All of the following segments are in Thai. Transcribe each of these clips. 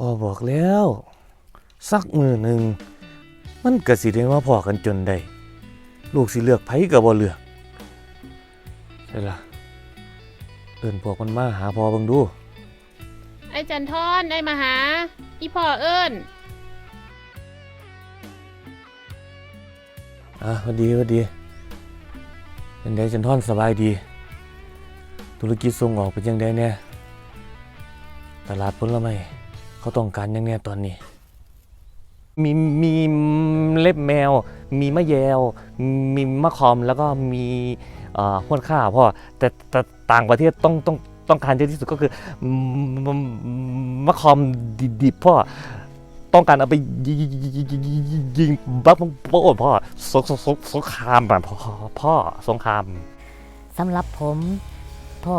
พ่อบอกแล้ว สักมือหนึ่ง มันก็สิได้มาพอกันจนได้ ลูกสิเลือกไผก็บ่เลือกใช่ล่ะเอิ้นพวกมันมาหาพ่อเบิ่งดู ไอ้จันทอนไอ้มาหา อีพ่อเอิ้นอะหวัดดีหวัดดีเป็นไดจันทอนสบายดี ธุรกิจส่งออกเป็นยังไงแน่ตลาดผลไม้ เขาต้องการหยังแน่ตอนนี้ มีมีเล็บแมว มีมะแยวมีมะคอมแล้วก็มีห้วนข้าวพ่อแต่แต่ต่างประเทศต้องต้องต้องการเยอะที่สุดก็คือมะคอมดิบๆพ่อต้องการเอาไปยิงยิงบัฟโป้พ่อสงสงสงสงครามแบบพ่อพ่อสงครามสำหรับผม พ่อ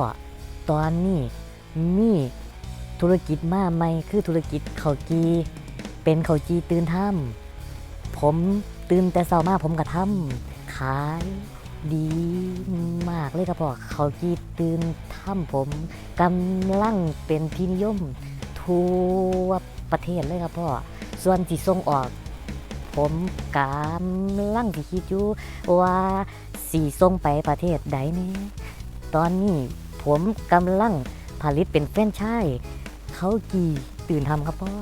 ตอนนี้มี ธุรกิจมาใหม่คือธุรกิจข้าวจีเป็นข้าวจีตื่นถ้ำผมตื่นแต่เช้ามาผมก็ทำขายดีมากเลยครับพ่อข้าวจีตื่นถ้ำผมกำลังเป็นที่นิยมทั่วประเทศเลยครับพ่อส่วนที่ส่งออก ผมกำลังที่คิดอยู่ว่าสีส่งไปประเทศใดนี่ตอนนี้ผมกำลังผลิตเป็นแฟรนไชส์ ขากี่ตื่นทำครับพ่อ